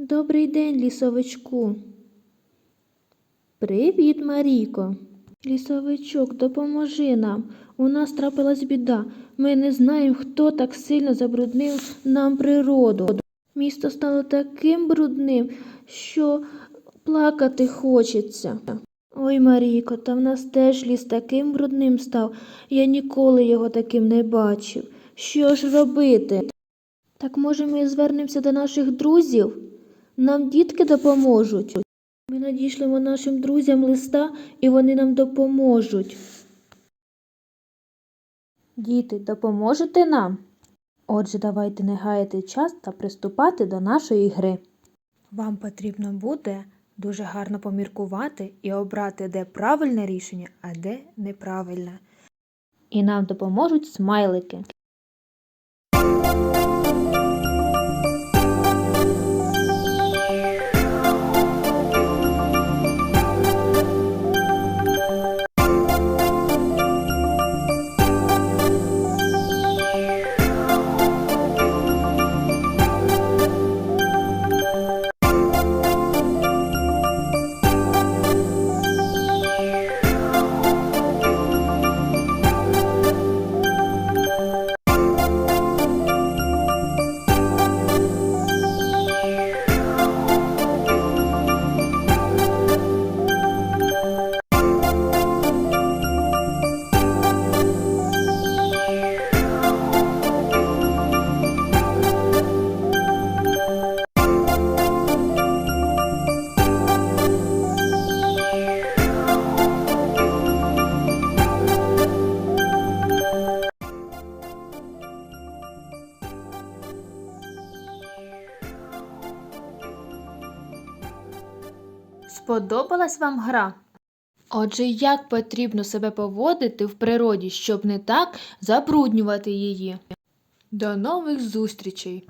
Добрий день, лісовичку. Привіт, Марійко. Лісовичок, допоможи нам. У нас трапилась біда. Ми не знаємо, хто так сильно забруднив нам природу. Місто стало таким брудним, що плакати хочеться. Ой, Марійко, та в нас теж ліс таким брудним став. Я ніколи його таким не бачив. Що ж робити? Так може ми звернемося до наших друзів? Нам дітки допоможуть. Ми надішлемо нашим друзям листа, і вони нам допоможуть. Діти, допоможете нам? Отже, давайте не гаяти час та приступати до нашої гри. Вам потрібно буде дуже гарно поміркувати і обрати, де правильне рішення, а де неправильне. І нам допоможуть смайлики. Сподобалась вам гра? Отже, як потрібно себе поводити в природі, щоб не так забруднювати її? До нових зустрічей!